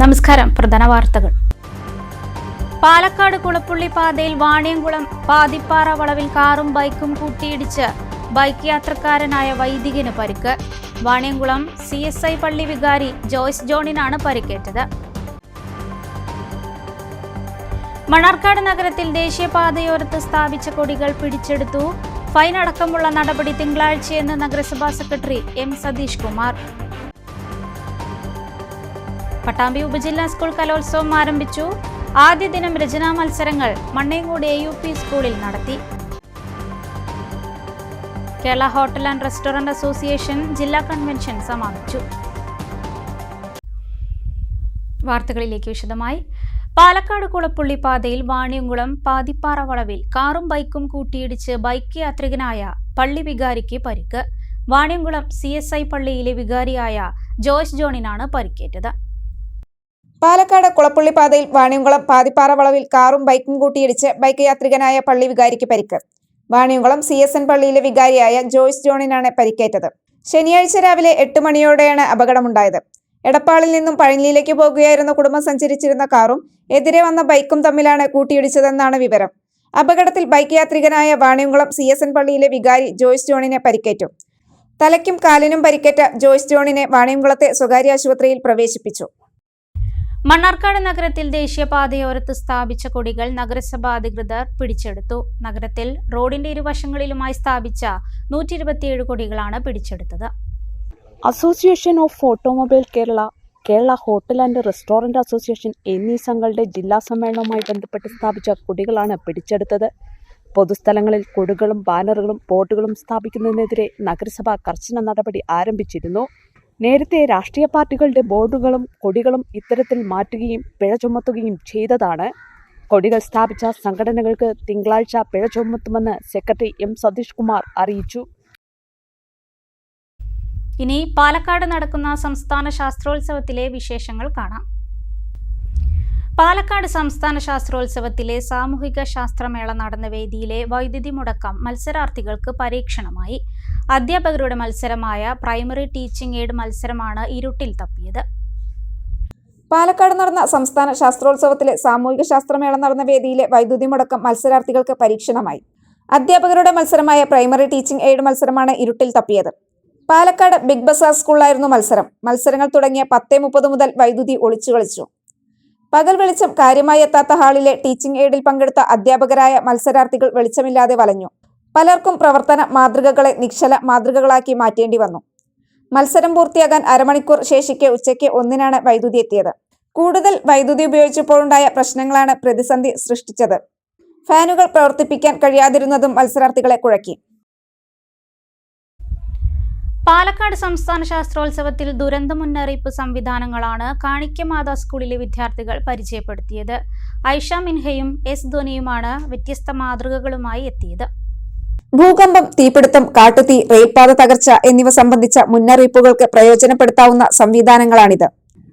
നമസ്കാരം പ്രധാന വാർത്തകൾ. പാലക്കാട് കുളപ്പുള്ളി പാതയിൽ വാണിയംകുളം പാതിപ്പാറ വളവിൽ കാറും ബൈക്കും കൂട്ടിയിടിച്ച് ബൈക്ക് യാത്രക്കാരനായ വൈദികന് പരിക്ക്. വാണിയംകുളം സി എസ് ഐ പള്ളി വികാരി ജോയ്സ് ജോണിനാണ് പരിക്കേറ്റത്. മണർക്കാട് നഗരത്തിൽ ദേശീയപാതയോരത്ത് സ്ഥാപിച്ച കൊടികൾ പിടിച്ചെടുത്തു. ഫൈൻ അടക്കമുള്ള നടപടി തിങ്കളാഴ്ചയെന്ന് നഗരസഭാ സെക്രട്ടറി എം സതീഷ് കുമാർ. പട്ടാമ്പി ഉപജില്ലാ സ്കൂൾ കലോത്സവം ആരംഭിച്ചു. ആദ്യ ദിനം രചനാ മത്സരങ്ങൾ മണ്ണേങ്കോട് എ യു പി സ്കൂളിൽ നടത്തി. Kerala hotel and restaurant association ജില്ലാ കൺവെൻഷൻ സമാപിച്ചു. വാർത്തകളിലേക്ക് വിശദമായി. പാലക്കാട് കുളപ്പുള്ളി പാതയിൽ വാണിയംകുളം പാതിപ്പാറ വളവിൽ കാറും ബൈക്കും കൂട്ടിയിടിച്ച് ബൈക്ക് യാത്രികനായ പള്ളി വികാരിക്ക് പരിക്ക്. വാണിയംകുളം സി പള്ളിയിലെ വികാരിയായ ജോയ്സ് ജോണിനാണ് പരിക്കേറ്റത്. പാലക്കാട് കുളപ്പുള്ളി പാതയിൽ വാണിയംകുളം പാതിപ്പാറ വളവിൽ കാറും ബൈക്കും കൂട്ടിയിടിച്ച് ബൈക്ക് യാത്രികനായ പള്ളി വികാരിക്ക് പരിക്ക്. വാണിയംകുളം സി എസ് എൻ പള്ളിയിലെ വികാരിയായ ജോയ്സ് ജോണിനാണ് പരിക്കേറ്റത്. ശനിയാഴ്ച രാവിലെ എട്ട് മണിയോടെയാണ് അപകടമുണ്ടായത്. എടപ്പാളിൽ നിന്നും പഴനിയിലേക്ക് പോകുകയായിരുന്ന കുടുംബം സഞ്ചരിച്ചിരുന്ന കാറും എതിരെ വന്ന ബൈക്കും തമ്മിലാണ് കൂട്ടിയിടിച്ചതെന്നാണ് വിവരം. അപകടത്തിൽ ബൈക്ക് യാത്രികനായ വാണിയംകുളം സി എസ് എൻ പള്ളിയിലെ വികാരി ജോയ്സ് ജോണിനെ പരിക്കേറ്റു. തലയ്ക്കും കാലിനും പരിക്കേറ്റ ജോയ്സ് ജോണിനെ വാണിയംകുളത്തെ സ്വകാര്യ ആശുപത്രിയിൽ പ്രവേശിപ്പിച്ചു. മണ്ണാർക്കാട് നഗരത്തിൽ ദേശീയപാതയോരത്ത് സ്ഥാപിച്ച കൊടികൾ നഗരസഭാ അധികൃതർ പിടിച്ചെടുത്തു. നഗരത്തിൽ റോഡിന്റെ ഇരുവശങ്ങളിലുമായി സ്ഥാപിച്ച നൂറ്റി ഇരുപത്തിയേഴ് കൊടികളാണ് പിടിച്ചെടുത്തത്. Association of automobile Kerala Kerala hotel and restaurant association എന്നീ സംഘങ്ങളുടെ ജില്ലാ സമ്മേളനവുമായി ബന്ധപ്പെട്ട് സ്ഥാപിച്ച കൊടികളാണ് പിടിച്ചെടുത്തത്. പൊതുസ്ഥലങ്ങളിൽ കൊടികളും ബാനറുകളും ബോർഡുകളും സ്ഥാപിക്കുന്നതിനെതിരെ നഗരസഭ കർശന നടപടി ആരംഭിച്ചിരുന്നു. നേരത്തെ രാഷ്ട്രീയ പാർട്ടികളുടെ ബോർഡുകളും കൊടികളും ഇത്തരത്തിൽ മാറ്റുകയും പിഴ ചുമത്തുകയും ചെയ്തതാണ്. കൊടികൾ സ്ഥാപിച്ച സംഘടനകൾക്ക് തിങ്കളാഴ്ച പിഴ ചുമത്തുമെന്ന് സെക്രട്ടറി എം സതീഷ് കുമാർ അറിയിച്ചു. ഇനി പാലക്കാട് നടക്കുന്ന സംസ്ഥാന ശാസ്ത്രോത്സവത്തിലെ വിശേഷങ്ങൾ കാണാം. പാലക്കാട് സംസ്ഥാന ശാസ്ത്രോത്സവത്തിലെ സാമൂഹിക ശാസ്ത്രമേള നടന്ന വേദിയിലെ വൈദ്യുതി മുടക്കം മത്സരാർത്ഥികൾക്ക് പരീക്ഷണമായി. അധ്യാപകരുടെ മത്സരമായ പ്രൈമറി ടീച്ചിംഗ് എയ്ഡ് മത്സരമാണ് ഇരുട്ടിൽ തപ്പിയത്. പാലക്കാട് നടന്ന സംസ്ഥാന ശാസ്ത്രോത്സവത്തിലെ സാമൂഹിക ശാസ്ത്രമേള നടന്ന വേദിയിലെ വൈദ്യുതി മുടക്കം മത്സരാർത്ഥികൾക്ക് പരീക്ഷണമായി. അധ്യാപകരുടെ മത്സരമായ പ്രൈമറി ടീച്ചിംഗ് എയ്ഡ് മത്സരമാണ് ഇരുട്ടിൽ തപ്പിയത്. പാലക്കാട് ബിഗ് ബസാർ സ്കൂളിലായിരുന്നു മത്സരം. മത്സരങ്ങൾ തുടങ്ങിയ പത്തേ മുപ്പത് മുതൽ വൈദ്യുതി ഒളിച്ചു കളിച്ചു. പകൽ വെളിച്ചം കാര്യമായി എത്താത്ത ഹാളിലെ ടീച്ചിംഗ് എയ്ഡിൽ പങ്കെടുത്ത അധ്യാപകരായ മത്സരാർത്ഥികൾ വെളിച്ചമില്ലാതെ വലഞ്ഞു. പലർക്കും പ്രവർത്തന മാതൃകകളെ നിശ്ചല മാതൃകകളാക്കി മാറ്റേണ്ടി വന്നു. മത്സരം പൂർത്തിയാകാൻ അരമണിക്കൂർ ശേഷിക്കെ ഉച്ചയ്ക്ക് ഒന്നിനാണ് വൈദ്യുതി എത്തിയത്. കൂടുതൽ വൈദ്യുതി ഉപയോഗിച്ചപ്പോഴുണ്ടായ പ്രശ്നങ്ങളാണ് പ്രതിസന്ധി സൃഷ്ടിച്ചത്. ഫാനുകൾ പ്രവർത്തിപ്പിക്കാൻ കഴിയാതിരുന്നതും മത്സരാർത്ഥികളെ കുഴക്കി. പാലക്കാട് സംസ്ഥാന ശാസ്ത്രോത്സവത്തിൽ ദുരന്ത മുന്നറിയിപ്പ് സംവിധാനങ്ങളാണ് കാണിക്കമാത സ്കൂളിലെ വിദ്യാർത്ഥികൾ പരിചയപ്പെടുത്തിയത്. ഐഷ മിൻഹയും എസ് ധോനിയുമാണ് വ്യത്യസ്ത മാതൃകകളുമായി എത്തിയത്. ഭൂകമ്പം തീപിടുത്തം കാട്ടുതീ റെയിൽപാത തകർച്ച എന്നിവ സംബന്ധിച്ച മുന്നറിയിപ്പുകൾക്ക് പ്രയോജനപ്പെടുത്താവുന്ന സംവിധാനങ്ങളാണിത്.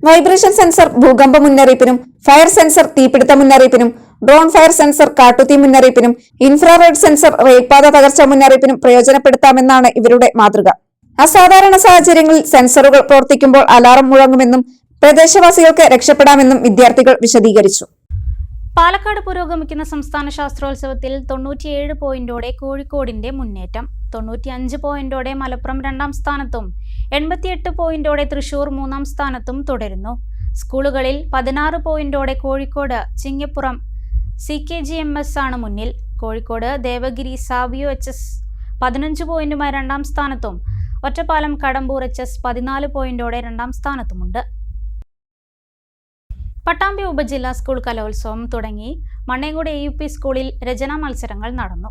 വൈബ്രേഷൻ സെൻസർ ഭൂകമ്പ മുന്നറിയിപ്പിനും ഫയർ സെൻസർ തീപിടുത്ത മുന്നറിയിപ്പിനും ഡ്രോൺ ഫയർ സെൻസർ കാട്ടുതീ മുന്നറിയിപ്പിനും ഇൻഫ്രാറെഡ് സെൻസർ റെയിൽപാത തകർച്ച മുന്നറിയിപ്പിനും പ്രയോജനപ്പെടുത്താമെന്നാണ് ഇവരുടെ മാതൃക. അസാധാരണ സാഹചര്യങ്ങളിൽ സെൻസറുകൾ പ്രവർത്തിക്കുമ്പോൾ അലാറം മുഴങ്ങുമെന്നും പ്രദേശവാസികൾക്ക് രക്ഷപ്പെടാമെന്നും വിദ്യാർത്ഥികൾ വിശദീകരിച്ചു. പാലക്കാട് പുരോഗമിക്കുന്ന സംസ്ഥാന ശാസ്ത്രോത്സവത്തിൽ തൊണ്ണൂറ്റിയേഴ് പോയിന്റോടെ കോഴിക്കോടിന്റെ മുന്നേറ്റം തൊണ്ണൂറ്റിയഞ്ച് പോയിന്റോടെ മലപ്പുറം രണ്ടാം സ്ഥാനത്തും എൺപത്തിയെട്ട് പോയിന്റോടെ തൃശൂർ മൂന്നാം സ്ഥാനത്തും തുടരുന്നു. സ്കൂളുകളിൽ പതിനാറ് പോയിന്റോടെ Kozhikode Chingapuram C K G M S ആണ് മുന്നിൽ. Kozhikode Devagiri Savio H S പതിനഞ്ച് പോയിന്റുമായി രണ്ടാം സ്ഥാനത്തും ഒറ്റപ്പാലം കടമ്പൂർ എച്ച് എസ് പതിനാല് പോയിന്റോടെ രണ്ടാം സ്ഥാനത്തുമുണ്ട്. പട്ടാമ്പി ഉപജില്ലാ സ്കൂൾ കലോത്സവം തുടങ്ങി മണ്ണേങ്കോട് എ യു പി സ്കൂളിൽ രചനാ മത്സരങ്ങൾ നടന്നു.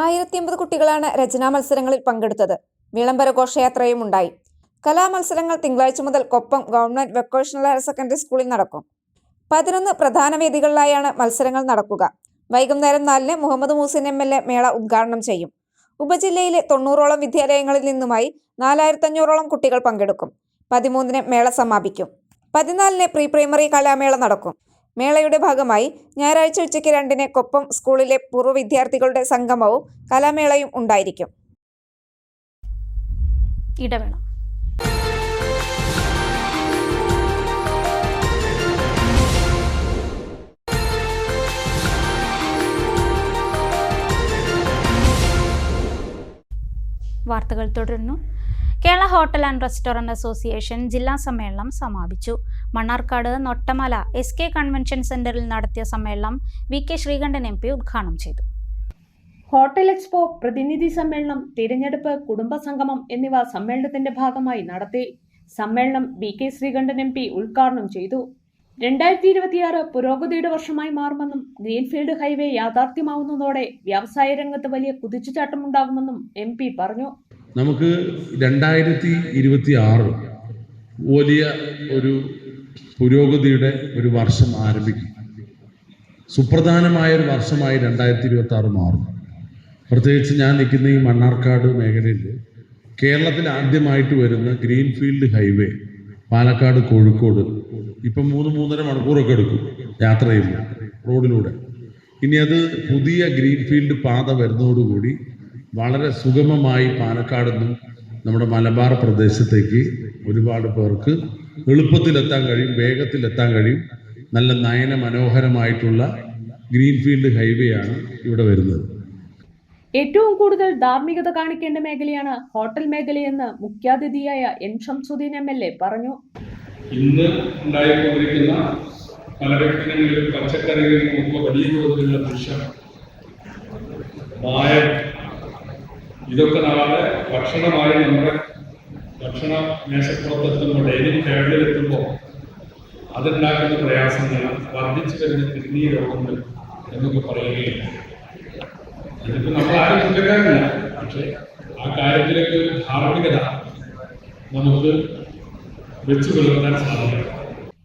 ആയിരത്തി അമ്പത് കുട്ടികളാണ് രചനാ മത്സരങ്ങളിൽ പങ്കെടുത്തത്. വിളംബര ഘോഷയാത്രയും ഉണ്ടായി. കലാമത്സരങ്ങൾ തിങ്കളാഴ്ച മുതൽ Koppam government vocational higher secondary സ്കൂളിൽ നടക്കും. പതിനൊന്ന് പ്രധാന വേദികളിലായാണ് മത്സരങ്ങൾ നടക്കുക. വൈകുന്നേരം നാലിന് Muhammad Muhsin M L A മേള ഉദ്ഘാടനം ചെയ്യും. ഉപജില്ലയിലെ തൊണ്ണൂറോളം വിദ്യാലയങ്ങളിൽ നിന്നുമായി നാലായിരത്തഞ്ഞൂറോളം കുട്ടികൾ പങ്കെടുക്കും. പതിമൂന്നിന് മേള സമാപിക്കും. പതിനാലിന് പ്രീ പ്രൈമറി കലാമേള നടക്കും. മേളയുടെ ഭാഗമായി ഞായറാഴ്ച ഉച്ചയ്ക്ക് രണ്ടിന് കൊപ്പം സ്കൂളിലെ പൂർവ വിദ്യാർത്ഥികളുടെ സംഗമവും കലാമേളയും ഉണ്ടായിരിക്കും. ഇടവേള. വാർത്തകൾ തുടരുന്നു. Kerala hotel and restaurant association ജില്ലാ സമ്മേളനം സമാപിച്ചു. Mannarkkad Nottamala S K convention സെന്ററിൽ നടത്തിയ സമ്മേളനം V K Sreekandan M P ഉദ്ഘാടനം ചെയ്തു. ഹോട്ടൽ എക്സ്പോ പ്രതിനിധി സമ്മേളനം തിരഞ്ഞെടുപ്പ് കുടുംബസംഗമം എന്നിവ സമ്മേളനത്തിന്റെ ഭാഗമായി നടത്തി സമ്മേളനം B K Sreekandan M P ഉദ്ഘാടനം ചെയ്തു. രണ്ടായിരത്തി ഇരുപത്തിയാറ് പുരോഗതിയുടെ വർഷമായി മാറുമെന്നും ഗ്രീൻഫീൽഡ് ഹൈവേ യാഥാർത്ഥ്യമാവുന്നതോടെ വ്യവസായ രംഗത്ത് വലിയ കുതിച്ചുചാട്ടമുണ്ടാകുമെന്നും എം പി പറഞ്ഞു. നമുക്ക് രണ്ടായിരത്തി ഇരുപത്തി ആറ് വലിയ ഒരു പുരോഗതിയുടെ ഒരു വർഷം ആരംഭിക്കും. സുപ്രധാനമായ ഒരു വർഷമായി രണ്ടായിരത്തി ഇരുപത്തി ആറ് മാറും. പ്രത്യേകിച്ച് ഞാൻ നിൽക്കുന്ന ഈ മണ്ണാർക്കാട് മേഖലയിൽ കേരളത്തിൽ ആദ്യമായിട്ട് വരുന്ന ഗ്രീൻഫീൽഡ് ഹൈവേ പാലക്കാട് കോഴിക്കോട് ഇപ്പം മൂന്ന് മൂന്നര മണിക്കൂറൊക്കെ എടുക്കും യാത്ര ചെയ്യുമ്പോൾ റോഡിലൂടെ. ഇനി അത് പുതിയ ഗ്രീൻഫീൽഡ് പാത വരുന്നതോടുകൂടി വളരെ സുഗമമായി പാലക്കാട് നിന്നും നമ്മുടെ മലബാർ പ്രദേശത്തേക്ക് ഒരുപാട് പേർക്ക് എളുപ്പത്തിലെത്താൻ കഴിയും വേഗത്തിലെത്താൻ കഴിയും. നല്ല നയന മനോഹരമായിട്ടുള്ള ഗ്രീൻഫീൽഡ് ഹൈവേ ആണ് ഇവിടെ വരുന്നത്. ഏറ്റവും കൂടുതൽ ധാർമ്മികത കാണിക്കേണ്ട മേഖലയാണ് ഹോട്ടൽ മേഖലയെന്ന് മുഖ്യാതിഥിയായ N Shamsuddeen M L A പറഞ്ഞു. ഇന്ന് ഉണ്ടായിക്കൊണ്ടിരിക്കുന്ന പല വ്യക്തികളിലും പച്ചക്കറികളിലും ഒക്കെ വലിയ തോതിലുള്ള ദൃശ്യം. മായം ഇതൊക്കെ നാളെ ഭക്ഷണമായി നമ്മുടെ ഭക്ഷണ മേശപ്പുറത്തെത്തുമ്പോൾ ഡെയിലി ടേബിളിലെത്തുമ്പോൾ അതുണ്ടാക്കുന്ന പ്രയാസങ്ങൾ വർദ്ധിച്ചു വരുന്ന കിഡ്നി രോഗങ്ങൾ എന്നൊക്കെ പറയുകയില്ല അതിപ്പോൾ നമ്മൾ ആരും കുറ്റക്കാരല്ല പക്ഷേ ആ കാര്യത്തിലേക്ക് ഒരു ധാർമ്മികത നമുക്ക് വെച്ചു പുലർത്താൻ സാധിക്കണം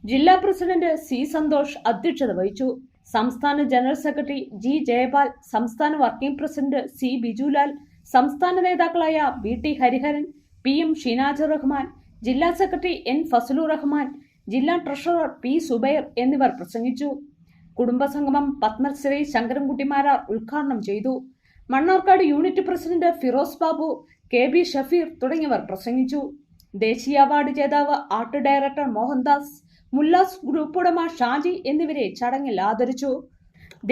ജില്ലാ പ്രസിഡന്റ് സി സന്തോഷ് അധ്യക്ഷത വഹിച്ചു. സംസ്ഥാന ജനറൽ സെക്രട്ടറി ജി ജയപാൽ സംസ്ഥാന വർക്കിംഗ് പ്രസിഡന്റ് സി ബിജുലാൽ സംസ്ഥാന നേതാക്കളായ V T Hariharan P M Shinaj Rahman ജില്ലാ സെക്രട്ടറി എൻ ഫസലു റഹ്മാൻ ജില്ലാ ട്രഷറർ പി സുബൈർ എന്നിവർ പ്രസംഗിച്ചു. കുടുംബസംഗമം പത്മശ്രീ ശങ്കരൻകുട്ടിമാരാർ ഉദ്ഘാടനം ചെയ്തു. Mannarkkad unit president Firoz Babu K B Shafeer തുടങ്ങിയവർ പ്രസംഗിച്ചു. ദേശീയ അവാർഡ് ജേതാവ് art director Mohandas Mullas group ഉടമ ഷാജി എന്നിവരെ ചടങ്ങിൽ ആദരിച്ചു.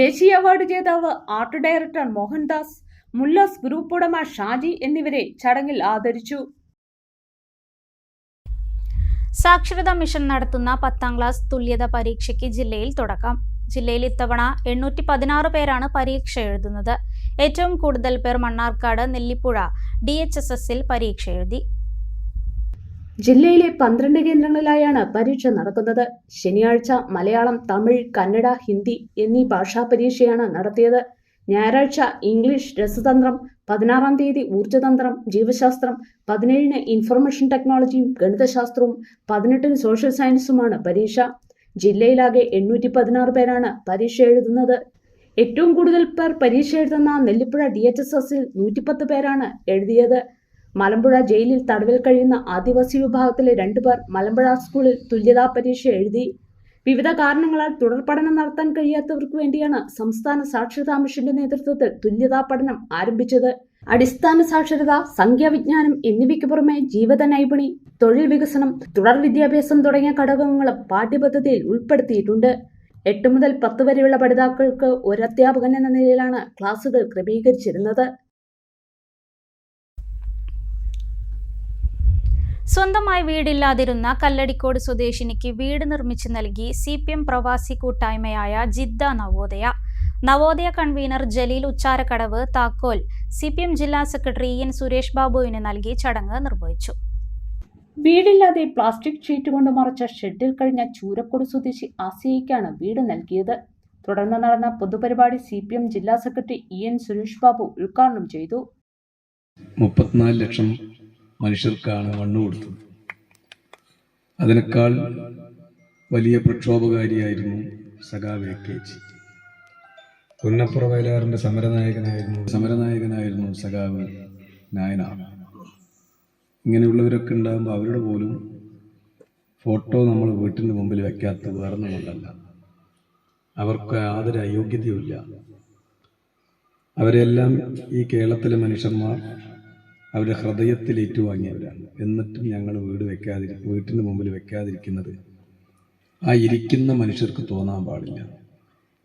ദേശീയ അവാർഡ് ജേതാവ് art director Mohandas Mullas group ഉടമ ഷാജി എന്നിവരെ ചടങ്ങിൽ ആദരിച്ചു. സാക്ഷരതാ മിഷൻ നടത്തുന്ന പത്താം ക്ലാസ് തുല്യത പരീക്ഷയ്ക്ക് ജില്ലയിൽ തുടക്കം. ജില്ലയിൽ ഇത്തവണ എണ്ണൂറ്റി പതിനാറ് പേരാണ് പരീക്ഷ എഴുതുന്നത്. ഏറ്റവും കൂടുതൽ പേർ Mannarkkad Nellipuzha D H S എസിൽ പരീക്ഷ എഴുതി. ജില്ലയിലെ പന്ത്രണ്ട് കേന്ദ്രങ്ങളിലായാണ് പരീക്ഷ നടക്കുന്നത്. ശനിയാഴ്ച മലയാളം തമിഴ് കന്നഡ ഹിന്ദി എന്നീ ഭാഷാ പരീക്ഷയാണ് നടത്തിയത്. ഞായറാഴ്ച ഇംഗ്ലീഷ് രസതന്ത്രം പതിനാറാം തീയതി ഊർജതന്ത്രം ജീവശാസ്ത്രം പതിനേഴിന് ഇൻഫർമേഷൻ ടെക്നോളജിയും ഗണിതശാസ്ത്രവും പതിനെട്ടിന് സോഷ്യൽ സയൻസുമാണ് പരീക്ഷ. ജില്ലയിലാകെ എണ്ണൂറ്റി പതിനാറ് പേരാണ് പരീക്ഷ എഴുതുന്നത്. ഏറ്റവും കൂടുതൽ പേർ പരീക്ഷ എഴുതുന്ന നെല്ലിപ്പുഴ ഡി എച്ച് എസ് എസിൽ നൂറ്റിപ്പത്ത് പേരാണ് എഴുതിയത്. മലമ്പുഴ ജയിലിൽ തടവിൽ കഴിയുന്ന ആദിവാസി വിഭാഗത്തിലെ രണ്ടുപേർ മലമ്പുഴ സ്കൂളിൽ തുല്യതാ പരീക്ഷ എഴുതി. വിവിധ കാരണങ്ങളാൽ തുടർ പഠനം നടത്താൻ കഴിയാത്തവർക്ക് വേണ്ടിയാണ് സംസ്ഥാന സാക്ഷരതാ മിഷന്റെ നേതൃത്വത്തിൽ തുല്യതാ പഠനം ആരംഭിച്ചത്. അടിസ്ഥാന സാക്ഷരത സംഖ്യാവിജ്ഞാനം എന്നിവയ്ക്ക് പുറമെ ജീവിത നൈപുണി തൊഴിൽ വികസനം തുടർ വിദ്യാഭ്യാസം തുടങ്ങിയ ഘടകങ്ങളും പാഠ്യപദ്ധതിയിൽ ഉൾപ്പെടുത്തിയിട്ടുണ്ട്. എട്ട് മുതൽ പത്ത് വരെയുള്ള പഠിതാക്കൾക്ക് ഒരു അധ്യാപകൻ എന്ന നിലയിലാണ് ക്ലാസുകൾ ക്രമീകരിച്ചിരുന്നത്. സ്വന്തമായി വീടില്ലാതിരുന്ന കല്ലടിക്കോട് സ്വദേശിനിക്ക് വീട് നിർമ്മിച്ചു നൽകി സി പി എം പ്രവാസി കൂട്ടായ്മയായ ജിദ്ദ നവോദയ. നവോദയ കൺവീനർ ജലീൽ ഉച്ചാരക്കടവ് താക്കോൽ സി പി എം ജില്ലാ സെക്രട്ടറി എൻ സുരേഷ് ബാബുവിന് നൽകി ചടങ്ങ് നിർവഹിച്ചു. വീടില്ലാതെ പ്ലാസ്റ്റിക് ഷീറ്റ് കൊണ്ട് മറച്ച ഷെഡിൽ കഴിഞ്ഞ ചൂരക്കോട് സ്വദേശി ആസിയയ്ക്കാണ് വീട് നൽകിയത്. തുടർന്ന് നടന്ന പൊതുപരിപാടി സി പി എം ജില്ലാ secretary E N Suresh Babu ഉദ്ഘാടനം ചെയ്തു. മുപ്പത്തിനാല് ലക്ഷം മനുഷ്യർക്കാണ് മണ്ണ് കൊടുത്തത്. അതിനേക്കാൾ വലിയ പ്രക്ഷോഭകാരിയായിരുന്നു സഖാവ് എ പുന്നപ്പുറ വയലാറിന്റെ സമരനായകനായിരുന്നു സമരനായകനായിരുന്നു സഖാവ് നായനാർ. ഇങ്ങനെയുള്ളവരൊക്കെ ഉണ്ടാകുമ്പോൾ അവരുടെ പോലും ഫോട്ടോ നമ്മൾ വീട്ടിന്റെ മുമ്പിൽ വയ്ക്കാത്ത വേറൊന്നും കൊണ്ടല്ല. അവർക്ക് യാതൊരു അയോഗ്യതയുമില്ല അവരെല്ലാം ഈ കേരളത്തിലെ മനുഷ്യന്മാർ അവരുടെ ഹൃദയത്തിൽ ഏറ്റുവാങ്ങിയവരാണ് എന്നിട്ടും ഞങ്ങൾ വീട് വെക്കാതിരി വീട്ടിന് മുമ്പിൽ വെക്കാതിരിക്കുന്നത് ആ ഇരിക്കുന്ന മനുഷ്യർക്ക് തോന്നാൻ പാടില്ല.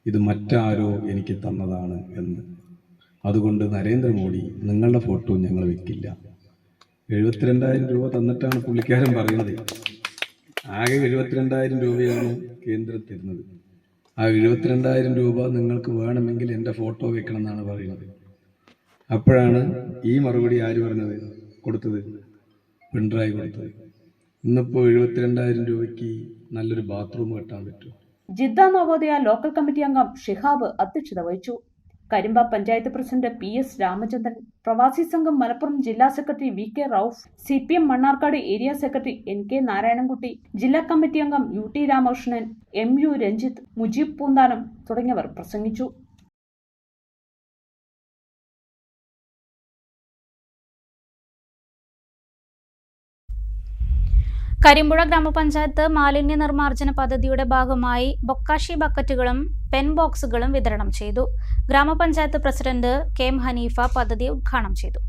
ഇത് മറ്റാരോ എനിക്ക് തന്നതാണ് എന്ന്. അതുകൊണ്ട് നരേന്ദ്രമോദി നിങ്ങളുടെ ഫോട്ടോ ഞങ്ങൾ വെക്കില്ല. എഴുപത്തിരണ്ടായിരം രൂപ തന്നിട്ടാണ് പുള്ളിക്കാരൻ പറയുന്നത്. ആകെ എഴുപത്തിരണ്ടായിരം രൂപയാണ് കേന്ദ്രം തരുന്നത് ആ എഴുപത്തിരണ്ടായിരം രൂപ നിങ്ങൾക്ക് വേണമെങ്കിൽ എന്റെ ഫോട്ടോ വെക്കണം എന്നാണ് പറയുന്നത്. അപ്പോഴാണ് ഈ മറുപടി ആര് പറഞ്ഞത്? കൊടുത്തത്. പിണറായി കൊടുത്തത്. ഇന്നിപ്പോൾ എഴുപത്തിരണ്ടായിരം രൂപയ്ക്ക് നല്ലൊരു ബാത്റൂം കെട്ടാൻ പറ്റും ജിദ്ദ നവോദയ ലോക്കൽ കമ്മിറ്റി അംഗം ഷിഹാബ് അധ്യക്ഷത വഹിച്ചു. Karimba panchayat president P S Ramachandran പ്രവാസി സംഘം മലപ്പുറം ജില്ലാ secretary V K Rauf C P M Mannarkkad area secretary N K Narayanankutty ജില്ലാ കമ്മിറ്റി അംഗം U T Ramakrishnan M U Ranjith Mujeeb Poonthanam തുടങ്ങിയവർ പ്രസംഗിച്ചു. കരിമ്പുഴ ഗ്രാമപഞ്ചായത്ത് മാലിന്യ നിർമ്മാർജന പദ്ധതിയുടെ ഭാഗമായി ബൊക്കാഷി ബക്കറ്റുകളും പെൻ ബോക്സുകളും വിതരണം ചെയ്തു. ഗ്രാമപഞ്ചായത്ത് പ്രസിഡന്റ് കെ എം ഹനീഫ പദ്ധതി ഉദ്ഘാടനം ചെയ്തു.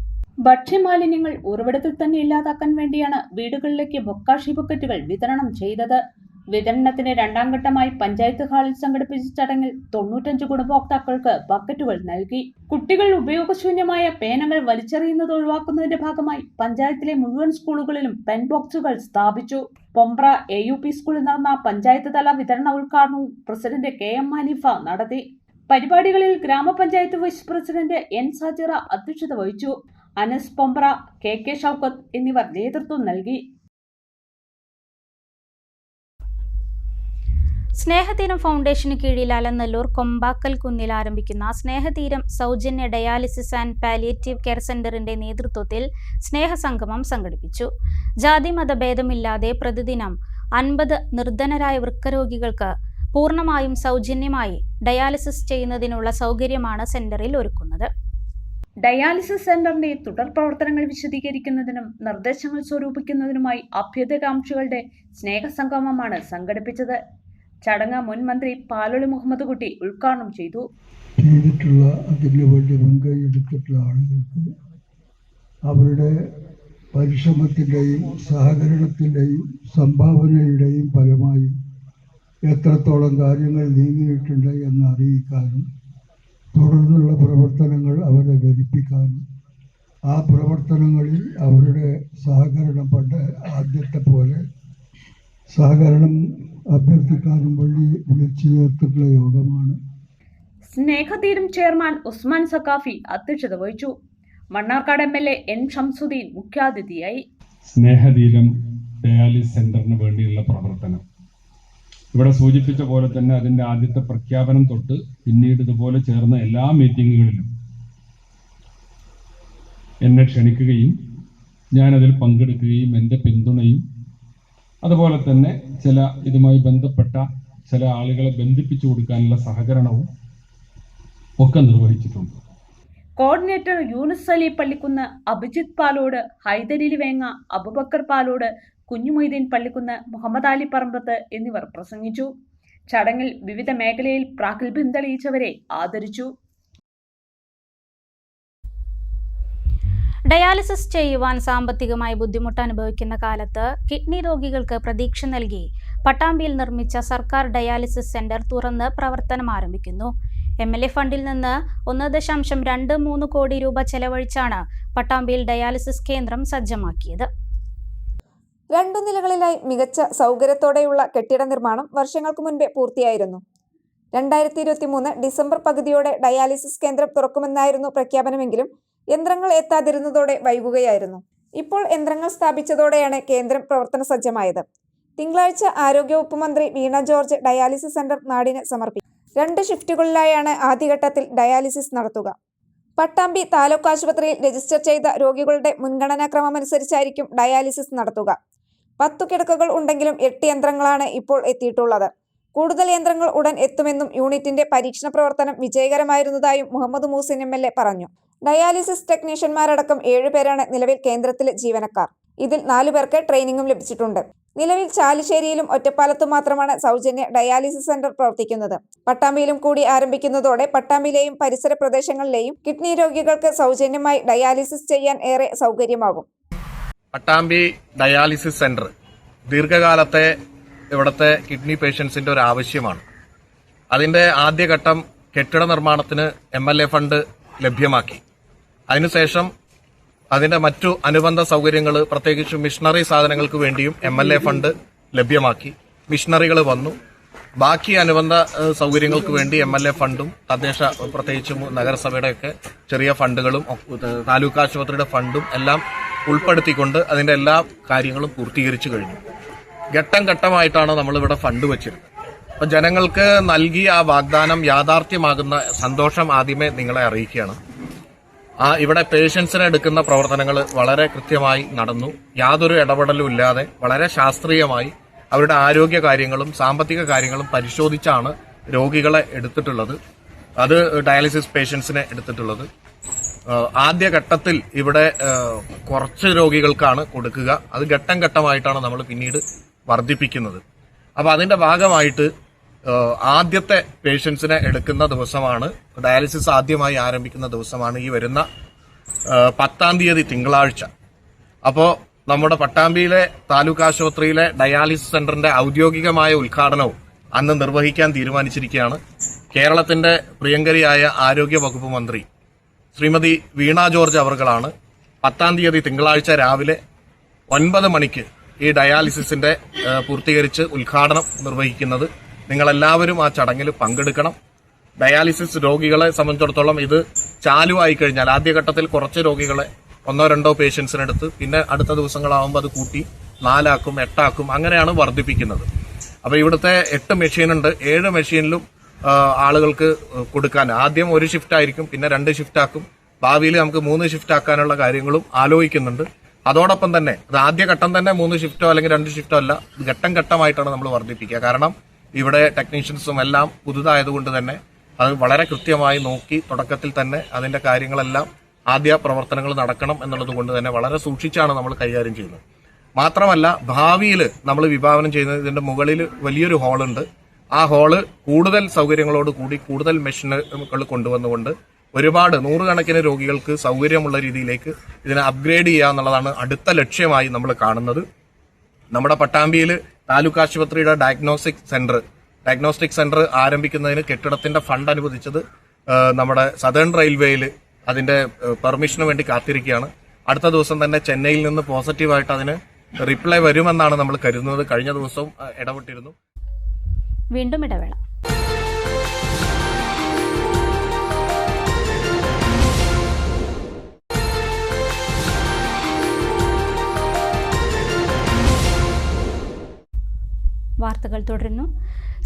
ഭക്ഷ്യമാലിന്യങ്ങൾ ഉറവിടത്തിൽ തന്നെ ഇല്ലാതാക്കാൻ വേണ്ടിയാണ് വീടുകളിലേക്ക് ബൊക്കാഷി ബക്കറ്റുകൾ വിതരണം ചെയ്തത്. വിതരണത്തിന് രണ്ടാം ഘട്ടമായി പഞ്ചായത്ത് ഹാളിൽ സംഘടിപ്പിച്ച ചടങ്ങിൽ തൊണ്ണൂറ്റഞ്ച് ഗുണഭോക്താക്കൾക്ക് ബക്കറ്റുകൾ നൽകി. കുട്ടികൾ ഉപയോഗശൂന്യമായ പേനകൾ വലിച്ചെറിയുന്നത് ഒഴിവാക്കുന്നതിന്റെ ഭാഗമായി പഞ്ചായത്തിലെ മുഴുവൻ സ്കൂളുകളിലും പെൻ ബോക്സുകൾ സ്ഥാപിച്ചു. പൊമ്പ്ര എ യു പി സ്കൂളിൽ നടന്ന പഞ്ചായത്ത് തല വിതരണ ഉദ്ഘാടനവും പ്രസിഡന്റ് കെ എം ഹനീഫ നടത്തി. പരിപാടികളിൽ ഗ്രാമപഞ്ചായത്ത് വൈസ് പ്രസിഡന്റ് എൻ സാജിറ അധ്യക്ഷത വഹിച്ചു. അനസ് പൊമ്പ്ര കെ കെ ഷൌക്കത്ത് എന്നിവർ നേതൃത്വം നൽകി. സ്നേഹതീരം ഫൗണ്ടേഷന് കീഴിൽ അലനല്ലൂർ കൊമ്പാക്കൽ കുന്നിൽ ആരംഭിക്കുന്ന സ്നേഹതീരം സൗജന്യ ഡയാലിസിസ് ആൻഡ് പാലിയേറ്റീവ് കെയർ സെന്ററിന്റെ നേതൃത്വത്തിൽ സ്നേഹസംഗമം സംഘടിപ്പിച്ചു. ജാതി മതഭേദമില്ലാതെ പ്രതിദിനം അൻപത് നിർധനരായ വൃക്കരോഗികൾക്ക് പൂർണമായും സൗജന്യമായി ഡയാലിസിസ് ചെയ്യുന്നതിനുള്ള സൗകര്യമാണ് സെന്ററിൽ ഒരുക്കുന്നത്. ഡയാലിസിസ് സെന്ററിന്റെ തുടർ പ്രവർത്തനങ്ങൾ വിശദീകരിക്കുന്നതിനും നിർദ്ദേശങ്ങൾ സ്വരൂപിക്കുന്നതിനുമായി അഭ്യുതകാംക്ഷികളുടെ സ്നേഹസംഗമമാണ് സംഘടിപ്പിച്ചത്. ചടങ്ങ് മുൻ മന്ത്രി പാലൊളി മുഹമ്മദ് കുട്ടി ഉദ്ഘാടനം ചെയ്തു. ചെയ്തിട്ടുള്ള അതിന് വേണ്ടി മുൻകൈ എടുത്തിട്ടുള്ള ആളുകൾക്ക് അവരുടെ പരിശ്രമത്തിന്റെയും സഹകരണത്തിന്റെയും സംഭാവനയുടെയും ഫലമായി എത്രത്തോളം കാര്യങ്ങൾ നീങ്ങിയിട്ടുണ്ട് എന്ന് അറിയിക്കാനും തുടർന്നുള്ള പ്രവർത്തനങ്ങൾ അവരെ ധരിപ്പിക്കാനും ആ പ്രവർത്തനങ്ങളിൽ അവരുടെ സഹകരണം പണ്ട് ആദ്യത്തെ പോലെ സഹകരണം അഭ്യർത്ഥിക്കാനും വഴി വിളിച്ചു ചേർത്തിട്ടുള്ള യോഗമാണ്. സ്നേഹതീരം ചെയർമാൻ ഉസ്മാൻ സക്കാഫി അധ്യക്ഷത വഹിച്ചു. Mannarkkad M L A N Shamsudheen മുഖ്യാതിഥിയായി. സ്നേഹതീരം ഡയാലിസ് സെന്ററിന് വേണ്ടിയുള്ള പ്രവർത്തനം. ഇവിടെ സൂചിപ്പിച്ച പോലെ തന്നെ അതിന്റെ ആദ്യത്തെ പ്രഖ്യാപനം തൊട്ട് പിന്നീട് ഇതുപോലെ ചേർന്ന എല്ലാ മീറ്റിങ്ങുകളിലും എന്നെ ക്ഷണിക്കുകയും ഞാനതിൽ പങ്കെടുക്കുകയും എന്റെ പിന്തുണയും അതുപോലെ തന്നെ ചില ഇതുമായി ബന്ധപ്പെട്ട ചില ആളുകളെ ബന്ധിപ്പിച്ചു കൊടുക്കാനുള്ള സഹകരണവും ഒക്കെ നിർവഹിച്ചിട്ടുണ്ട്. കോർഡിനേറ്റർ യൂനുസ് അലി പള്ളിക്കുന്ന് അഭിജിത് പാലോട് ഹൈദരലി വേങ്ങ അബുബക്കർ പാലോട് കുഞ്ഞുമൊയ്തീൻ പള്ളിക്കുന്ന് മുഹമ്മദ് അലി പറമ്പത്ത് എന്നിവർ പ്രസംഗിച്ചു. ചടങ്ങിൽ വിവിധ മേഖലയിൽ പ്രാഗൽഭ്യം തെളിയിച്ചവരെ ആദരിച്ചു. ഡയാലിസിസ് ചെയ്യുവാൻ സാമ്പത്തികമായി ബുദ്ധിമുട്ട് അനുഭവിക്കുന്ന കാലത്ത് കിഡ്നി രോഗികൾക്ക് പ്രതീക്ഷ നൽകി പട്ടാമ്പിയിൽ നിർമ്മിച്ച സർക്കാർ ഡയാലിസിസ് സെന്റർ തുറന്ന് പ്രവർത്തനം ആരംഭിക്കുന്നു. എം എൽ എ ഫണ്ടിൽ നിന്ന് ഒന്ന് ദശാംശം രണ്ട് മൂന്ന് കോടി രൂപ ചെലവഴിച്ചാണ് പട്ടാമ്പിയിൽ ഡയാലിസിസ് കേന്ദ്രം സജ്ജമാക്കിയത്. രണ്ടു നിലകളിലായി മികച്ച സൗകര്യത്തോടെയുള്ള കെട്ടിട നിർമ്മാണം വർഷങ്ങൾക്ക് മുൻപേ പൂർത്തിയായിരുന്നു. രണ്ടായിരത്തി ഇരുപത്തി മൂന്ന് ഡിസംബർ പകുതിയോടെ ഡയാലിസിസ് കേന്ദ്രം തുറക്കുമെന്നായിരുന്നു പ്രഖ്യാപനമെങ്കിലും യന്ത്രങ്ങൾ എത്താതിരുന്നതോടെ വൈകുകയായിരുന്നു. ഇപ്പോൾ യന്ത്രങ്ങൾ സ്ഥാപിച്ചതോടെയാണ് കേന്ദ്രം പ്രവർത്തന സജ്ജമായത്. തിങ്കളാഴ്ച ആരോഗ്യവകുപ്പ് മന്ത്രി വീണ ജോർജ് ഡയാലിസിസ് സെന്റർ നാടിന് സമർപ്പിക്കും. രണ്ട് ഷിഫ്റ്റുകളിലായാണ് ആദ്യഘട്ടത്തിൽ ഡയാലിസിസ് നടത്തുക. പട്ടാമ്പി താലൂക്ക് ആശുപത്രിയിൽ രജിസ്റ്റർ ചെയ്ത രോഗികളുടെ മുൻഗണനാക്രമമനുസരിച്ചായിരിക്കും ഡയാലിസിസ് നടത്തുക. പത്തു കിടക്കകൾ ഉണ്ടെങ്കിലും എട്ട് യന്ത്രങ്ങളാണ് ഇപ്പോൾ എത്തിയിട്ടുള്ളത്. കൂടുതൽ യന്ത്രങ്ങൾ ഉടൻ എത്തുമെന്നും യൂണിറ്റിന്റെ പരീക്ഷണ പ്രവർത്തനം വിജയകരമായിരുന്നതായും മുഹമ്മദ് മൂസിൻ എ പറഞ്ഞു. ഡയാലിസിസ് ടെക്നീഷ്യന്മാരടക്കം ഏഴുപേരാണ് നിലവിൽ കേന്ദ്രത്തിലെ ജീവനക്കാർ. ഇതിൽ നാലു പേർക്ക് ട്രെയിനിങ്ങും ലഭിച്ചിട്ടുണ്ട്. നിലവിൽ ചാലിശ്ശേരിയിലും ഒറ്റപ്പാലത്തും മാത്രമാണ് സൗജന്യ ഡയാലിസിസ് സെന്റർ പ്രവർത്തിക്കുന്നത്. പട്ടാമ്പിയിലും കൂടി ആരംഭിക്കുന്നതോടെ പട്ടാമ്പിയിലെയും പരിസര പ്രദേശങ്ങളിലെയും കിഡ്നി രോഗികൾക്ക് സൗജന്യമായി ഡയാലിസിസ് ചെയ്യാൻ ഏറെ സൗകര്യമാകും. പട്ടാമ്പി ഡയാലിസിസ് സെന്റർ ദീർഘകാലത്തെ ഇവിടുത്തെ കിഡ്നി പേഷ്യൻസിന്റെ ഒരു ആവശ്യമാണ്. അതിന്റെ ആദ്യഘട്ടം കെട്ടിട നിർമ്മാണത്തിന് എം എൽ എ ഫണ്ട് ലഭ്യമാക്കി. അതിനുശേഷം അതിന്റെ മറ്റു അനുബന്ധ സൗകര്യങ്ങൾ പ്രത്യേകിച്ച് മിഷണറി സാധനങ്ങൾക്ക് വേണ്ടിയും എം എൽ എ ഫണ്ട് ലഭ്യമാക്കി. മിഷണറികൾ വന്നു. ബാക്കി അനുബന്ധ സൗകര്യങ്ങൾക്ക് വേണ്ടി എം എൽ എ ഫണ്ടും തദ്ദേശ പ്രത്യേകിച്ച് നഗരസഭയുടെയൊക്കെ ചെറിയ ഫണ്ടുകളും താലൂക്ക് ആശുപത്രിയുടെ ഫണ്ടും എല്ലാം ഉൾപ്പെടുത്തിക്കൊണ്ട് അതിന്റെ എല്ലാ കാര്യങ്ങളും പൂർത്തീകരിച്ചു കഴിഞ്ഞു. ഘട്ടം ഘട്ടമായിട്ടാണ് നമ്മളിവിടെ ഫണ്ട് വെച്ചിരുന്നത്. അപ്പൊ ജനങ്ങൾക്ക് നൽകിയ ആ വാഗ്ദാനം യാഥാർത്ഥ്യമാകുന്ന സന്തോഷം ആദ്യമേ നിങ്ങളെ അറിയിക്കുകയാണ്. ആ ഇവിടെ പേഷ്യൻസിനെ എടുക്കുന്ന പ്രവർത്തനങ്ങൾ വളരെ കൃത്യമായി നടന്നു. യാതൊരു ഇടപെടലും ഇല്ലാതെ വളരെ ശാസ്ത്രീയമായി അവരുടെ ആരോഗ്യ കാര്യങ്ങളും സാമ്പത്തിക കാര്യങ്ങളും പരിശോധിച്ചാണ് രോഗികളെ എടുത്തിട്ടുള്ളത്. അത് ഡയാലിസിസ് പേഷ്യൻസിനെ എടുത്തിട്ടുള്ളത്. ആദ്യഘട്ടത്തിൽ ആദ്യ ഘട്ടത്തിൽ ഇവിടെ കുറച്ച് രോഗികൾക്കാണ് കൊടുക്കുക. അത് ഘട്ടം ഘട്ടമായിട്ടാണ് നമ്മൾ പിന്നീട് വർദ്ധിപ്പിക്കുന്നത്. അപ്പോൾ അതിന്റെ ഭാഗമായിട്ട് ആദ്യത്തെ പേഷ്യൻസിനെ എടുക്കുന്ന ദിവസമാണ്. ഡയാലിസിസ് ആദ്യമായി ആരംഭിക്കുന്ന ദിവസമാണ് ഈ വരുന്ന പത്താം തീയതി തിങ്കളാഴ്ച. അപ്പോൾ നമ്മുടെ പട്ടാമ്പിയിലെ താലൂക്ക് ആശുപത്രിയിലെ ഡയാലിസിസ് സെന്ററിന്റെ ഔദ്യോഗികമായ ഉദ്ഘാടനവും അന്ന് നിർവഹിക്കാൻ തീരുമാനിച്ചിരിക്കുകയാണ്. കേരളത്തിന്റെ പ്രിയങ്കരിയായ ആരോഗ്യ വകുപ്പ് മന്ത്രി ശ്രീമതി വീണ ജോർജ് അവർകളാണ് പത്താം തീയതി തിങ്കളാഴ്ച രാവിലെ ഒൻപത് മണിക്ക് ഈ ഡയാലിസിസിന്റെ പൂർത്തീകരിച്ച് ഉദ്ഘാടനം നിർവഹിക്കുന്നത്. നിങ്ങളെല്ലാവരും ആ ചടങ്ങിൽ പങ്കെടുക്കണം. ഡയാലിസിസ് രോഗികളെ സംബന്ധിച്ചിടത്തോളം ഇത് ചാലുവായി കഴിഞ്ഞാൽ ആദ്യഘട്ടത്തിൽ കുറച്ച് രോഗികളെ ഒന്നോ രണ്ടോ പേഷ്യൻസിനെടുത്ത് പിന്നെ അടുത്ത ദിവസങ്ങളാവുമ്പോൾ അത് കൂട്ടി നാലാക്കും എട്ടാക്കും അങ്ങനെയാണ് വർദ്ധിപ്പിക്കുന്നത്. അപ്പോൾ ഇവിടുത്തെ എട്ട് മെഷീനുണ്ട്. ഏഴ് മെഷീനിലും ആളുകൾക്ക് കൊടുക്കാൻ. ആദ്യം ഒരു ഷിഫ്റ്റ് ആയിരിക്കും പിന്നെ രണ്ട് ഷിഫ്റ്റ് ആക്കും ഭാവിയിൽ നമുക്ക് മൂന്ന് ഷിഫ്റ്റ് ആക്കാനുള്ള കാര്യങ്ങളും ആലോചിക്കുന്നുണ്ട്. അതോടൊപ്പം തന്നെ അത് ആദ്യ ഘട്ടം തന്നെ മൂന്ന് ഷിഫ്റ്റോ അല്ലെങ്കിൽ രണ്ട് ഷിഫ്റ്റോ അല്ല ഘട്ടം ഘട്ടമായിട്ടാണ് നമ്മൾ വർദ്ധിപ്പിക്കുക. കാരണം ഇവിടെ ടെക്നീഷ്യൻസും എല്ലാം പുതുതായതുകൊണ്ട് തന്നെ അത് വളരെ കൃത്യമായി നോക്കി തുടക്കത്തിൽ തന്നെ അതിന്റെ കാര്യങ്ങളെല്ലാം ആദ്യ പ്രവർത്തനങ്ങൾ നടക്കണം എന്നുള്ളത് കൊണ്ട് തന്നെ വളരെ സൂക്ഷിച്ചാണ് നമ്മൾ കൈകാര്യം ചെയ്യുന്നത്. മാത്രമല്ല ഭാവിയിൽ നമ്മൾ വിഭാവനം ചെയ്യുന്നത് ഇതിന്റെ മുകളിൽ വലിയൊരു ഹാളുണ്ട്. ആ ഹാൾ കൂടുതൽ സൗകര്യങ്ങളോട് കൂടി കൂടുതൽ മെഷീനുകൾ കൊണ്ടുവന്നുകൊണ്ട് ഒരുപാട് നൂറുകണക്കിന് രോഗികൾക്ക് സൗകര്യമുള്ള രീതിയിലേക്ക് ഇതിനെ അപ്ഗ്രേഡ് ചെയ്യുക എന്നുള്ളതാണ് അടുത്ത ലക്ഷ്യമായി നമ്മൾ കാണുന്നത്. നമ്മുടെ പട്ടാമ്പിയിൽ താലൂക്ക് ആശുപത്രിയുടെ ഡയഗ്നോസ്റ്റിക് സെന്റർ ഡയഗ്നോസ്റ്റിക് സെന്റർ ആരംഭിക്കുന്നതിന് കെട്ടിടത്തിന്റെ ഫണ്ട് അനുവദിച്ചത് നമ്മുടെ സദേൺ റെയിൽവേയിൽ അതിന്റെ പെർമിഷന് വേണ്ടി കാത്തിരിക്കുകയാണ്. അടുത്ത ദിവസം തന്നെ ചെന്നൈയിൽ നിന്ന് പോസിറ്റീവായിട്ട് അതിന് റിപ്ലൈ വരുമെന്നാണ് നമ്മൾ കരുതുന്നത്. കഴിഞ്ഞ ദിവസവും ഇടപെട്ടിരുന്നു. വീണ്ടും ഇടവേള. വാർത്തകൾ തുടരുന്നു.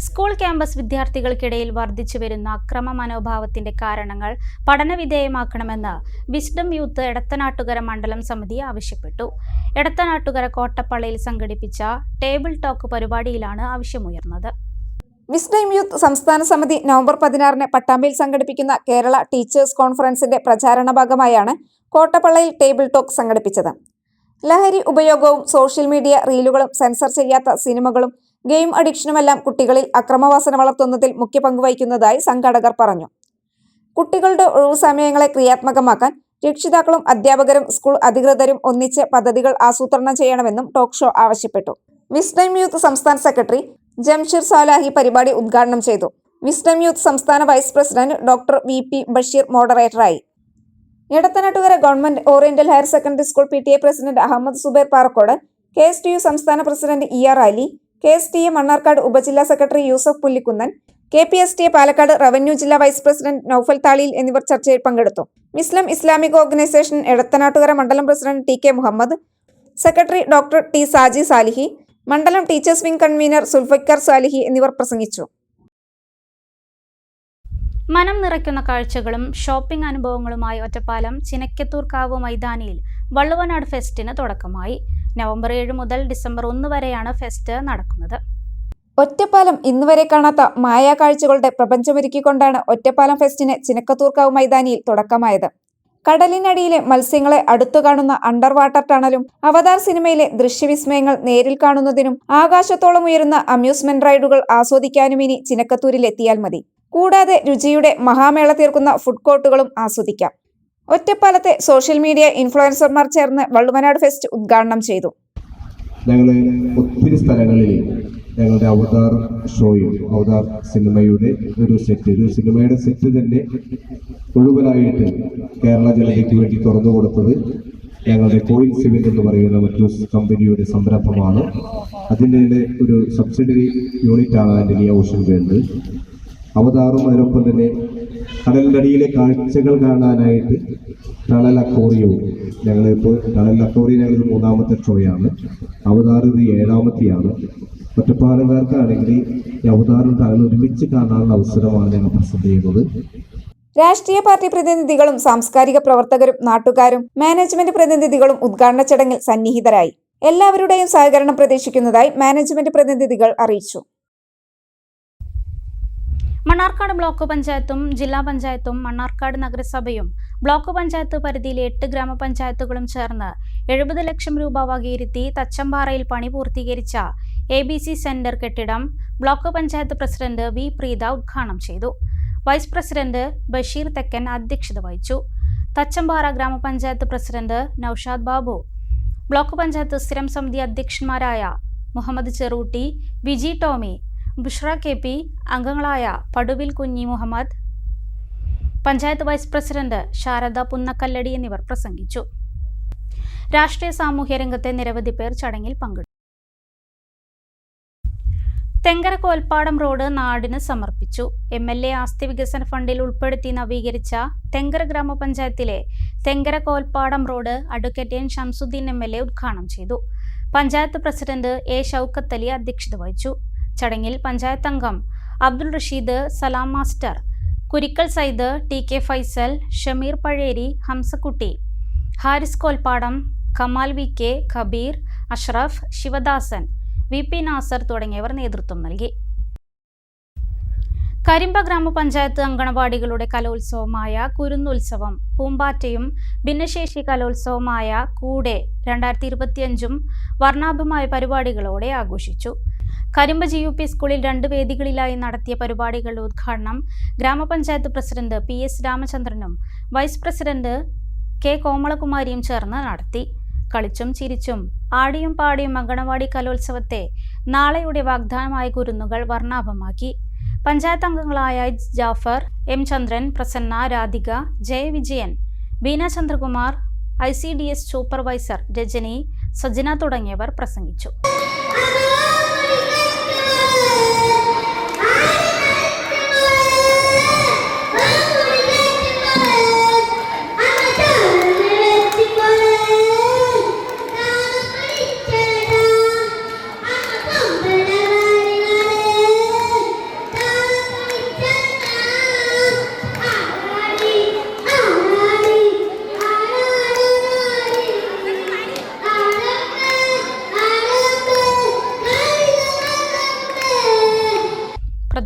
സ്കൂൾ ക്യാമ്പസ് വിദ്യാർത്ഥികൾക്കിടയിൽ വർദ്ധിച്ചു വരുന്ന അക്രമ മനോഭാവത്തിന്റെ കാരണങ്ങൾ പഠനവിധേയമാക്കണമെന്ന് വിസ്ഡം യൂത്ത് എടത്തനാട്ടുകര മണ്ഡലം സമിതി ആവശ്യപ്പെട്ടു. എടത്തനാട്ടുകര കോട്ടപ്പള്ളിയിൽ സംഘടിപ്പിച്ച ടേബിൾ ടോക്ക് പരിപാടിയിലാണ് ആവശ്യമുയർന്നത്. വിസ്ഡം യൂത്ത് സംസ്ഥാന സമിതി നവംബർ പതിനാറിന് പട്ടാമ്പിയിൽ സംഘടിപ്പിക്കുന്ന കേരള ടീച്ചേഴ്സ് കോൺഫറൻസിന്റെ പ്രചാരണ ഭാഗമായാണ് കോട്ടപ്പള്ളയിൽ ടേബിൾ ടോക്ക് സംഘടിപ്പിച്ചത്. ലഹരി ഉപയോഗവും സോഷ്യൽ മീഡിയ റീലുകളും സെൻസർ ചെയ്യാത്ത സിനിമകളും ഗെയിം അഡിക്ഷനുമെല്ലാം കുട്ടികളിൽ അക്രമവാസന വളർത്തുന്നതിൽ മുഖ്യ പങ്കുവഹിക്കുന്നതായി സംഘാടകർ പറഞ്ഞു. കുട്ടികളുടെ ഒഴിവു സമയങ്ങളെ ക്രിയാത്മകമാക്കാൻ രക്ഷിതാക്കളും അധ്യാപകരും സ്കൂൾ അധികൃതരും ഒന്നിച്ച് പദ്ധതികൾ ആസൂത്രണം ചെയ്യണമെന്നും ടോക്ക് ഷോ ആവശ്യപ്പെട്ടു. വിസ്ഡം യൂത്ത് സംസ്ഥാന സെക്രട്ടറി ജംഷീർ സാലാഹി പരിപാടി ഉദ്ഘാടനം ചെയ്തു. വിസ്ഡം യൂത്ത് സംസ്ഥാന vice president doctor V P Basheer മോഡറേറ്ററായി. Edathanattukara government oriental higher secondary school P T A president Ahammed Zubair Parakkode K S T U സംസ്ഥാന president E R Ali K S T A Mannarkkad ഉപജില്ലാ secretary Yusuf Pullikkunnan K P S T A Palakkad revenue ജില്ലാ vice president Noufal Thaliyil എന്നിവർ ചർച്ചയിൽ പങ്കെടുത്തു. Muslim Islamic organisation Edathanattukara മണ്ഡലം president T K Muhammad secretary doctor T Saji Salihi മണ്ഡലം teachers wing convener Sulfikar Salihi എന്നിവർ പ്രസംഗിച്ചു. മനം നിറയ്ക്കുന്ന കാഴ്ചകളും ഷോപ്പിംഗ് അനുഭവങ്ങളുമായി ഒറ്റപ്പാലം ചിനക്കത്തൂർക്കാവ് മൈതാനിയിൽ വള്ളുവനാട് ഫെസ്റ്റിന് തുടക്കമായി. നവംബർ ഏഴ് മുതൽ ഡിസംബർ ഒന്ന് വരെയാണ് ഫെസ്റ്റ് നടക്കുന്നത്. ഒറ്റപ്പാലം ഇന്നുവരെ കാണാത്ത മായാ കാഴ്ചകളുടെ പ്രപഞ്ചമൊരുക്കിക്കൊണ്ടാണ് ഒറ്റപ്പാലം ഫെസ്റ്റിന് ചിനക്കത്തൂർക്കാവ് മൈതാനിയിൽ തുടക്കമായത്. കടലിനടിയിലെ മത്സ്യങ്ങളെ അടുത്തു കാണുന്ന അണ്ടർ വാട്ടർ ടണലും അവതാർ സിനിമയിലെ ദൃശ്യവിസ്മയങ്ങൾ നേരിൽ കാണുന്നതിനും ആകാശത്തോളം ഉയരുന്ന അമ്യൂസ്മെന്റ് റൈഡുകൾ ആസ്വദിക്കാനും ഇനി ചിനക്കത്തൂരിൽ എത്തിയാൽ മതി. കൂടാതെ രുചിയുടെ മഹാമേള തീർക്കുന്ന ഫുഡ് കോർട്ടുകളും ആസ്വദിക്കാം. ഒറ്റപ്പാലത്തെ സോഷ്യൽ മീഡിയ ഇൻഫ്ലുവൻസർമാർ ചേർന്ന് വള്ളുവനാട് ഫെസ്റ്റ് ഉദ്ഘാടനം ചെയ്തു. ഞങ്ങൾ ഒത്തിരി സ്ഥലങ്ങളിൽ ഞങ്ങളുടെ അവതാർ ഷോയും അവതാർ സിനിമയുടെ ഒരു സെറ്റ് ഒരു സിനിമയുടെ സെറ്റ് തന്നെ മുഴുവനായിട്ട് കേരള ജനതയ്ക്ക് വേണ്ടി തുറന്നു കൊടുത്തത് ഞങ്ങളുടെ കോയിൻ സിവിൽ എന്ന് പറയുന്ന മറ്റു കമ്പനിയുടെ സംരംഭമാണ്. അതിന്റെ ഒരു സബ്സിഡറി യൂണിറ്റാണ് ആന്റണി ഓഷൻ വേൾഡ്. അവതാറും അതിനൊപ്പം തന്നെ കടലിനടിയിലെ കാഴ്ചകൾ കാണാനായിട്ട് ടണൽ അക്കോറിയവും ഞങ്ങളിപ്പോൾ ടണൽ ഞങ്ങൾ മൂന്നാമത്തെ ഷോയാണ് അവതാർ ഇത് ഏഴാമത്തെയാണ്. ഒറ്റപ്പാലക്കാർക്കാണെങ്കിൽ ഈ അവതാറും ടണൽ ഒരുമിച്ച് കാണാനുള്ള അവസരമാണ് ഞങ്ങൾ പ്രസന്റ് ചെയ്യുന്നത്. രാഷ്ട്രീയ പാർട്ടി പ്രതിനിധികളും സാംസ്കാരിക പ്രവർത്തകരും നാട്ടുകാരും മാനേജ്മെന്റ് പ്രതിനിധികളും ഉദ്ഘാടന ചടങ്ങിൽ സന്നിഹിതരായി. എല്ലാവരുടെയും സഹകരണം പ്രതീക്ഷിക്കുന്നതായി മാനേജ്മെന്റ് പ്രതിനിധികൾ അറിയിച്ചു. മണ്ണാർക്കാട് ബ്ലോക്ക് പഞ്ചായത്തും ജില്ലാ പഞ്ചായത്തും മണ്ണാർക്കാട് നഗരസഭയും ബ്ലോക്ക് പഞ്ചായത്ത് പരിധിയിലെ എട്ട് ഗ്രാമപഞ്ചായത്തുകളും ചേർന്ന് എഴുപത് ലക്ഷം രൂപ വകയിരുത്തി തച്ചമ്പാറയിൽ പണി പൂർത്തീകരിച്ച എ ബി സി സെന്റർ കെട്ടിടം block panchayat president V Preetha ഉദ്ഘാടനം ചെയ്തു. വൈസ് പ്രസിഡന്റ് ബഷീർ തെക്കൻ അധ്യക്ഷത വഹിച്ചു. തച്ചമ്പാറ ഗ്രാമപഞ്ചായത്ത് പ്രസിഡന്റ് നൌഷാദ് ബാബു ബ്ലോക്ക് പഞ്ചായത്ത് സ്ഥിരം സമിതി അധ്യക്ഷന്മാരായ മുഹമ്മദ് ചെറൂട്ടി വിജി ടോമി ബുഷ്ര കെ പി അംഗങ്ങളായ പടുവിൽ കുഞ്ഞി മുഹമ്മദ് പഞ്ചായത്ത് വൈസ് പ്രസിഡന്റ് ശാരദ പുന്നക്കല്ലടി എന്നിവർ പ്രസംഗിച്ചു. രാഷ്ട്രീയ സാമൂഹ്യ രംഗത്തെ നിരവധി പേർ ചടങ്ങിൽ പങ്കെടുത്തു തെങ്കര കോൽപ്പാടം റോഡ് നാടിന് സമർപ്പിച്ചു. എം എൽ എ ആസ്തി വികസന ഫണ്ടിൽ ഉൾപ്പെടുത്തി നവീകരിച്ച തെങ്കര ഗ്രാമപഞ്ചായത്തിലെ Thenkara Kolpadam road advocate N Shamsudheen M L A ഉദ്ഘാടനം ചെയ്തു. പഞ്ചായത്ത് പ്രസിഡന്റ് എ ഷൗക്കത്ത് അലി അധ്യക്ഷത വഹിച്ചു. ചടങ്ങിൽ പഞ്ചായത്ത് അംഗം Abdul Rasheed Salam master Kurikkal Saidu T K Faisal Shameer Pazheri Hamzakutty Haris Kolpadam Kamal V K Kabeer Ashraf Sivadasan V P Nasar തുടങ്ങിയവർ നേതൃത്വം നൽകി. കരിമ്പ ഗ്രാമപഞ്ചായത്ത് അങ്കണവാടികളുടെ കലോത്സവമായ കുരുന്നുത്സവം പൂമ്പാറ്റയും ഭിന്നശേഷി കലോത്സവമായ കൂടെ രണ്ടായിരത്തി ഇരുപത്തിയഞ്ചും വർണാഭമായ പരിപാടികളോടെ ആഘോഷിച്ചു. കരിമ്പ ജി യു പി സ്കൂളിൽ രണ്ട് വേദികളിലായി നടത്തിയ പരിപാടികളുടെ ഉദ്ഘാടനം ഗ്രാമപഞ്ചായത്ത് പ്രസിഡന്റ് പി എസ് രാമചന്ദ്രനും വൈസ് പ്രസിഡന്റ് കെ കോമളകുമാരിയും ചേർന്ന് നടത്തി. കളിച്ചും ചിരിച്ചും ആടിയും പാടിയും അങ്കണവാടി കലോത്സവത്തെ നാളെയുടെ വാഗ്ദാനമായ കുരുന്നുകൾ വർണാഭമാക്കി. പഞ്ചായത്ത് അംഗങ്ങളായ Jafar M Chandran Prasanna Radhika Jayavijayan Beena Chandrakumar I C D S supervisor Rajani Sajana തുടങ്ങിയവർ പ്രസംഗിച്ചു.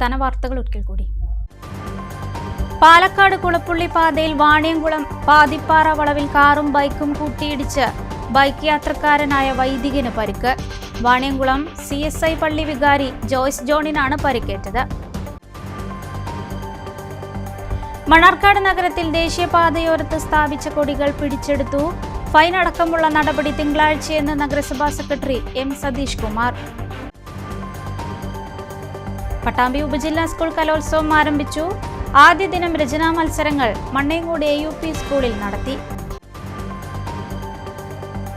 പ്രധാന വാർത്തകൾ ഒരിക്കൽ കൂടി പാലക്കാട് കുളപ്പുള്ളി പാതയിൽ വാണിയംകുളം പാതിപ്പാറ വളവിൽ കാറും ബൈക്കും കൂട്ടിയിടിച്ച് ബൈക്ക് യാത്രക്കാരനായ വൈദികന് പരിക്ക്. വാണിയംകുളം സി എസ് ഐ പള്ളി വികാരി ജോയ്സ് ജോണിനാണ് പരിക്കേറ്റത്. മണർക്കാട് നഗരത്തിൽ ദേശീയപാതയോരത്ത് സ്ഥാപിച്ച കൊടികൾ പിടിച്ചെടുത്തു. ഫൈൻ അടക്കമുള്ള നടപടി തിങ്കളാഴ്ചയെന്ന് നഗരസഭാ സെക്രട്ടറി എം സതീഷ് കുമാർ. പട്ടാമ്പി ഉപജില്ലാ സ്കൂൾ കലോത്സവം ആരംഭിച്ചു. ആദ്യ ദിനം രചനാ മത്സരങ്ങൾ മണ്ണേങ്കോട് എ യു പി സ്കൂളിൽ നടത്തി.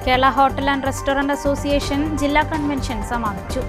Kerala hotel and restaurant association ജില്ലാ കൺവെൻഷൻ സമാപിച്ചു.